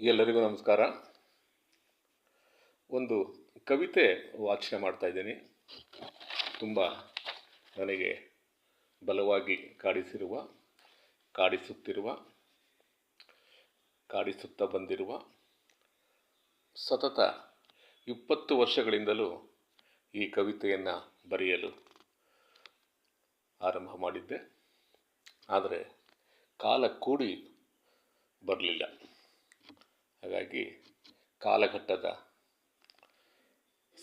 ಎಲ್ಲರಿಗೂ ನಮಸ್ಕಾರ. ಒಂದು ಕವಿತೆ ವಾಚನ ಮಾಡ್ತಾ ಇದ್ದೀನಿ. ತುಂಬ ನನಗೆ ಬಲವಾಗಿ ಕಾಡಿಸಿರುವ, ಕಾಡಿಸುತ್ತಿರುವ, ಕಾಡಿಸುತ್ತಾ ಬಂದಿರುವ, ಸತತ ಇಪ್ಪತ್ತು ವರ್ಷಗಳಿಂದಲೂ ಈ ಕವಿತೆಯನ್ನು ಬರೆಯಲು ಆರಂಭ ಮಾಡಿದ್ದೆ. ಆದರೆ ಕಾಲ ಕೂಡಿ ಬರಲಿಲ್ಲ. ಹಾಗಾಗಿ ಕಾಲಘಟ್ಟದ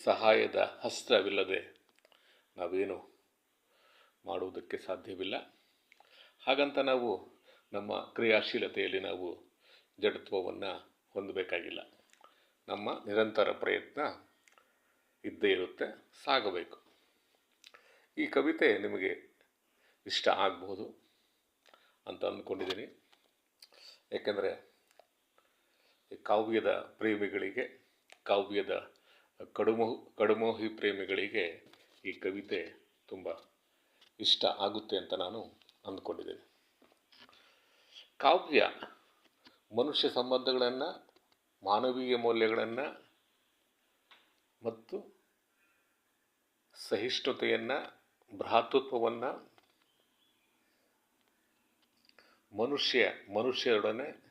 ಸಹಾಯದ ಹಸ್ತವಿಲ್ಲದೆ ನಾವೇನು ಮಾಡುವುದಕ್ಕೆ ಸಾಧ್ಯವಿಲ್ಲ. ಹಾಗಂತ ನಾವು ನಮ್ಮ ಕ್ರಿಯಾಶೀಲತೆಯಲ್ಲಿ ನಾವು ಜಡತ್ವವನ್ನು ಹೊಂದಬೇಕಾಗಿಲ್ಲ. ನಮ್ಮ ನಿರಂತರ ಪ್ರಯತ್ನ ಇದ್ದೇ ಇರುತ್ತೆ, ಸಾಗಬೇಕು. ಈ ಕವಿತೆ ನಿಮಗೆ ಇಷ್ಟ ಆಗಬಹುದು ಅಂತ ಅಂದ್ಕೊಂಡಿದ್ದೀನಿ. ಏಕೆಂದರೆ ಕಾವ್ಯದ ಪ್ರೇಮಿಗಳಿಗೆ, ಕಾವ್ಯದ ಕಡುಮೋ, ಕಡುಮೋಹಿ ಪ್ರೇಮಿಗಳಿಗೆ ಈ ಕವಿತೆ ತುಂಬ ಇಷ್ಟ ಆಗುತ್ತೆ ಅಂತ ನಾನು ಅಂದ್ಕೊಂಡಿದ್ದೇನೆ. ಕಾವ್ಯ ಮನುಷ್ಯ ಸಂಬಂಧಗಳನ್ನು, ಮಾನವೀಯ ಮೌಲ್ಯಗಳನ್ನು ಮತ್ತು ಸಹಿಷ್ಣುತೆಯನ್ನು, ಭ್ರಾತೃತ್ವವನ್ನು ಮನುಷ್ಯ ಮನುಷ್ಯರೊಡನೆ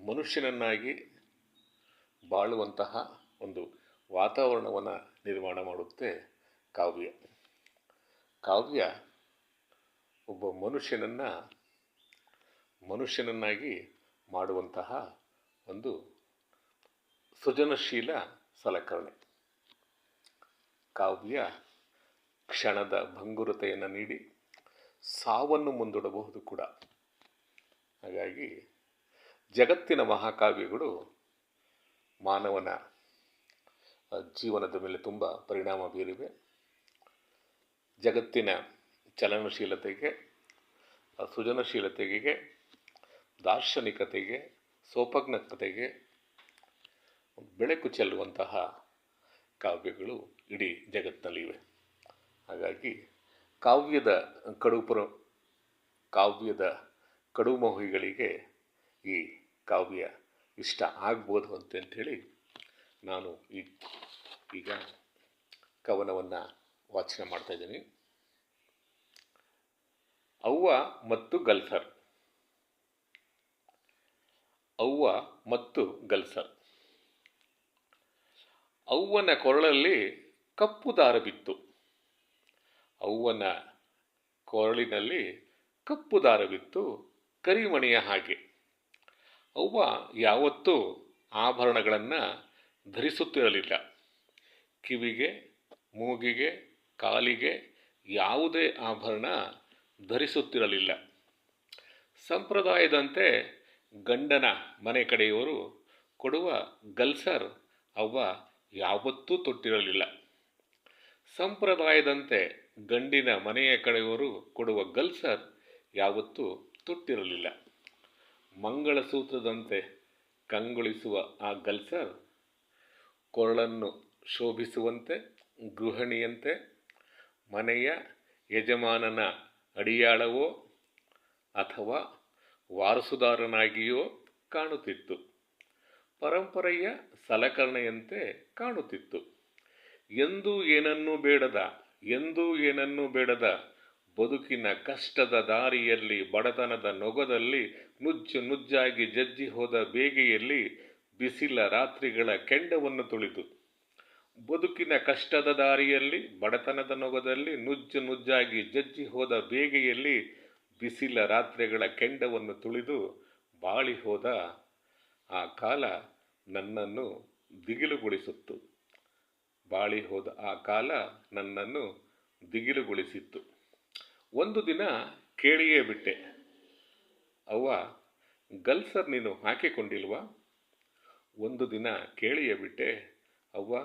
ಮನುಷ್ಯನನ್ನಾಗಿ ಬಾಳುವಂತಹ ಒಂದು ವಾತಾವರಣವನ್ನು ನಿರ್ಮಾಣ ಮಾಡುತ್ತೆ ಕಾವ್ಯ. ಕಾವ್ಯ ಒಬ್ಬ ಮನುಷ್ಯನನ್ನು ಮನುಷ್ಯನನ್ನಾಗಿ ಮಾಡುವಂತಹ ಒಂದು ಸೃಜನಶೀಲ ಸಲಕರಣೆ. ಕಾವ್ಯ ಕ್ಷಣದ ಭಂಗುರತೆಯನ್ನು ನೀಡಿ ಸಾವನ್ನು ಮುಂದೂಡಬಹುದು ಕೂಡ. ಜಗತ್ತಿನ ಮಹಾಕಾವ್ಯಗಳು ಮಾನವನ ಜೀವನದ ಮೇಲೆ ತುಂಬ ಪರಿಣಾಮ ಬೀರಿವೆ. ಜಗತ್ತಿನ ಚಲನಶೀಲತೆಗೆ ಸೃಜನಶೀಲತೆಗೆ ದಾರ್ಶನಿಕತೆಗೆ ಸೋಪಜ್ಞತೆಗೆ ಬೆಳಕು ಚೆಲ್ಲುವಂತಹ ಕಾವ್ಯಗಳು ಇಡೀ ಜಗತ್ತಿನಲ್ಲಿವೆ ಹಾಗಾಗಿ ಕಾವ್ಯದ ಕಡುಪುರ, ಕಾವ್ಯದ ಕಡುಮೋಹಿಗಳಿಗೆ ಈ ಕಾವ್ಯ ಇಷ್ಟ ಆಗ್ಬೋದು ಅಂತಂಥೇಳಿ ನಾನು ಈ ಈಗ ಕವನವನ್ನು ವಾಚನ ಮಾಡ್ತಾ ಇದ್ದೀನಿ. ಅವ್ವ ಮತ್ತು ಗಲ್ಸರ್ ಅವ್ವ ಮತ್ತು ಗಲ್ಫರ್. ಅವ್ವನ ಕೊರಳಲ್ಲಿ ಕಪ್ಪು ದಾರ ಬಿತ್ತು. ಅವ್ವನ ಕೊರಳಿನಲ್ಲಿ ಕಪ್ಪು ದಾರ ಬಿತ್ತು ಕರಿಮಣಿಯ ಹಾಗೆ. ಅವ್ವ ಯಾವತ್ತೂ ಆಭರಣಗಳನ್ನು ಧರಿಸುತ್ತಿರಲಿಲ್ಲ. ಕಿವಿಗೆ, ಮೂಗಿಗೆ, ಕಾಲಿಗೆ ಯಾವುದೇ ಆಭರಣ ಧರಿಸುತ್ತಿರಲಿಲ್ಲ. ಸಂಪ್ರದಾಯದಂತೆ ಗಂಡನ ಮನೆ ಕಡೆಯವರು ಕೊಡುವ ಗಲ್ಸರ್ ಅವ್ವ ಯಾವತ್ತೂ ತೊಟ್ಟಿರಲಿಲ್ಲ. ಸಂಪ್ರದಾಯದಂತೆ ಗಂಡಿನ ಮನೆಯ ಕಡೆಯವರು ಕೊಡುವ ಗಲ್ಸರ್ ಯಾವತ್ತೂ ತೊಟ್ಟಿರಲಿಲ್ಲ. ಮಂಗಳಸೂತ್ರದಂತೆ ಕಂಗೊಳಿಸುವ ಆ ಗಲ್ಸರ್ ಕೊರಳನ್ನು ಶೋಭಿಸುವಂತೆ, ಗೃಹಿಣಿಯಂತೆ, ಮನೆಯ ಯಜಮಾನನ ಅಡಿಯಾಳವೋ ಅಥವಾ ವಾರಸುದಾರನಾಗಿಯೋ ಕಾಣುತ್ತಿತ್ತು. ಪರಂಪರೆಯ ಸಲಕರಣೆಯಂತೆ ಕಾಣುತ್ತಿತ್ತು. ಎಂದೂ ಏನನ್ನೂ ಬೇಡದ, ಎಂದೂ ಏನನ್ನೂ ಬೇಡದ ಬದುಕಿನ ಕಷ್ಟದ ದಾರಿಯಲ್ಲಿ, ಬಡತನದ ನೊಗದಲ್ಲಿ ನುಜ್ಜು ನುಜ್ಜಾಗಿ ಜಜ್ಜಿ ಹೋದ ಬೇಗೆಯಲ್ಲಿ ಬಿಸಿಲ ರಾತ್ರಿಗಳ ಕೆಂಡವನ್ನು ತುಳಿದು, ಬದುಕಿನ ಕಷ್ಟದ ದಾರಿಯಲ್ಲಿ, ಬಡತನದ ನೊಗದಲ್ಲಿ ನುಜ್ಜು ನುಜ್ಜಾಗಿ ಜಜ್ಜಿ ಹೋದ ಬೇಗೆಯಲ್ಲಿ ಬಿಸಿಲ ರಾತ್ರಿಗಳ ಕೆಂಡವನ್ನು ತುಳಿದು ಬಾಳಿ ಹೋದ ಆ ಕಾಲ ನನ್ನನ್ನು ದಿಗಿಲುಗೊಳಿಸಿತ್ತು. ಬಾಳಿ ಹೋದ ಆ ಕಾಲ ನನ್ನನ್ನು ದಿಗಿಲುಗೊಳಿಸಿತ್ತು. ಒಂದು ದಿನ ಕೇಳಿಯೇ ಬಿಟ್ಟೆ. ಅವ್ವ ಗಲ್ಸರ್ ನೀನು ಹಾಕಿಕೊಂಡಿಲ್ವಾ? ಒಂದು ದಿನ ಕೇಳಿಯೇ ಬಿಟ್ಟೆ. ಅವ್ವ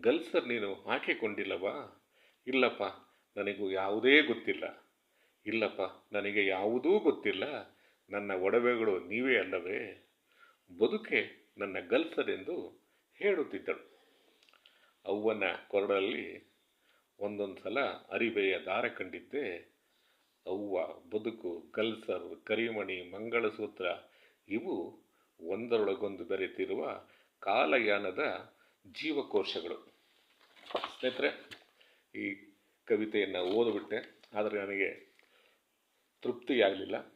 ಗಲ್ಸರ್ ನೀನು ಹಾಕಿಕೊಂಡಿಲ್ಲವಾ? ಇಲ್ಲಪ್ಪ, ನನಗೂ ಯಾವುದೇ ಗೊತ್ತಿಲ್ಲ. ಇಲ್ಲಪ್ಪ, ನನಗೆ ಯಾವುದೂ ಗೊತ್ತಿಲ್ಲ. ನನ್ನ ಒಡವೆಗಳು ನೀವೇ ಅಲ್ಲವೇ? ಬದುಕೆ ನನ್ನ ಗಲ್ಸರೆಂದು ಹೇಳುತ್ತಿದ್ದಳು. ಅವ್ವನ ಕೊರಡಲ್ಲಿ ಒಂದೊಂದು ಸಲ ಅರಿವೆಯ ದಾರ ಕಂಡಿದ್ದೆ. ಅವ್ವ, ಬದುಕು ಗಲ್ಸರ್ ಕರಿಮಣಿ, ಮಂಗಳಸೂತ್ರ ಇವು ಒಂದರೊಳಗೊಂದು ಬೆರೆತಿರುವ ಕಾಲಯಾನದ ಜೀವಕೋಶಗಳು. ಸ್ನೇಹಿತರೆ, ಈ ಕವಿತೆಯನ್ನು ಓದಿಬಿಟ್ಟೆ, ಆದರೆ ನನಗೆ ತೃಪ್ತಿಯಾಗಲಿಲ್ಲ.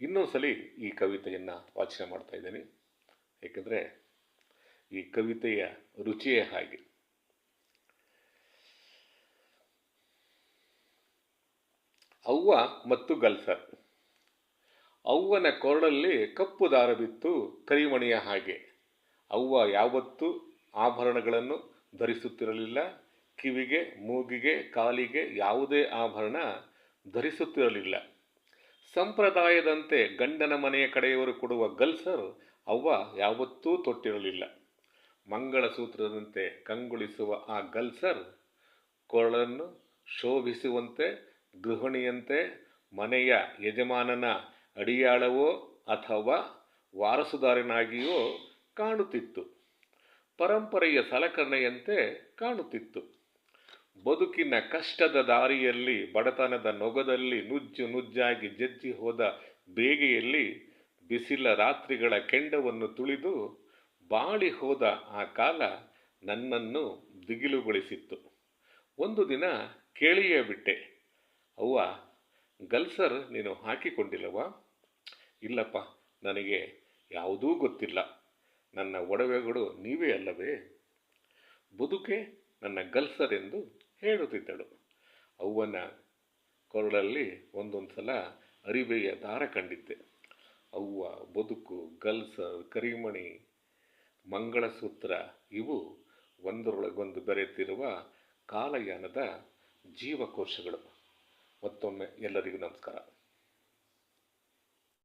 ಇನ್ನೊಂದ್ಸಲಿ ಈ ಕವಿತೆಯನ್ನು ವಾಚನ ಮಾಡ್ತಾ ಇದ್ದೀನಿ. ಏಕೆಂದರೆ ಈ ಕವಿತೆಯ ರುಚಿಯೇ ಹಾಗೆ. ಅವ್ವ ಮತ್ತು ಗಲ್ಸರ್ ಅವ್ವನ ಕೊರಳಲ್ಲಿ ಕಪ್ಪು ದಾರ ಬಿತ್ತು ಕರಿಮಣಿಯ ಹಾಗೆ. ಅವ್ವ ಯಾವತ್ತೂ ಆಭರಣಗಳನ್ನು ಧರಿಸುತ್ತಿರಲಿಲ್ಲ. ಕಿವಿಗೆ, ಮೂಗಿಗೆ, ಕಾಲಿಗೆ ಯಾವುದೇ ಆಭರಣ ಧರಿಸುತ್ತಿರಲಿಲ್ಲ. ಸಂಪ್ರದಾಯದಂತೆ ಗಂಡನ ಮನೆಯ ಕಡೆಯವರು ಕೊಡುವ ಗಲ್ಸರ್ ಅವ್ವ ಯಾವತ್ತೂ ತೊಟ್ಟಿರಲಿಲ್ಲ. ಮಂಗಳಸೂತ್ರದಂತೆ ಕಂಗೊಳಿಸುವ ಆ ಗಲ್ಸರ್ ಕೊರಳನ್ನು ಶೋಭಿಸುವಂತೆ ಗೃಹಿಣಿಯಂತೆ ಮನೆಯ ಯಜಮಾನನ ಅಡಿಯಾಳವೋ ಅಥವಾ ವಾರಸುದಾರನಾಗಿಯೋ ಕಾಣುತ್ತಿತ್ತು. ಪರಂಪರೆಯ ಸಲಕರಣೆಯಂತೆ ಕಾಣುತ್ತಿತ್ತು. ಬದುಕಿನ ಕಷ್ಟದ ದಾರಿಯಲ್ಲಿ, ಬಡತನದ ನೊಗದಲ್ಲಿ ನುಜ್ಜು ನುಜ್ಜಾಗಿ ಜಜ್ಜಿ ಹೋದ ಬೇಗೆಯಲ್ಲಿ ಬಿಸಿಲ ರಾತ್ರಿಗಳ ಕೆಂಡವನ್ನು ತುಳಿದು ಬಾಳಿ ಹೋದ ಆ ಕಾಲ ನನ್ನನ್ನು ದಿಗಿಲುಗೊಳಿಸಿತ್ತು. ಒಂದು ದಿನ ಕೇಳಿಯೇ ಬಿಟ್ಟೆ. ಅವ್ವ ಗಲ್ಸರ್ ನೀನು ಹಾಕಿಕೊಂಡಿಲ್ಲವಾ ಇಲ್ಲಪ್ಪ, ನನಗೆ ಯಾವುದೂ ಗೊತ್ತಿಲ್ಲ. ನನ್ನ ಒಡವೆಗಳು ನೀವೇ ಅಲ್ಲವೇ? ಬದುಕೆ ನನ್ನ ಗಲ್ಸರ್ ಎಂದು ಹೇಳುತ್ತಿದ್ದಳು. ಅವ್ವನ ಕೊರಳಲ್ಲಿ ಒಂದೊಂದು ಸಲ ಅರಿವೆಯ ದಾರ ಕಂಡಿದ್ದೆ. ಅವ್ವ, ಬದುಕು ಗಲ್ಸರ್ ಕರಿಮಣಿ, ಮಂಗಳಸೂತ್ರ, ಇವು ಒಂದರೊಳಗೊಂದು ಬೆರೆತಿರುವ ಕಾಲಯಾನದ ಜೀವಕೋಶಗಳು. ಮತ್ತೊಮ್ಮೆ ಎಲ್ಲರಿಗೂ ನಮಸ್ಕಾರ.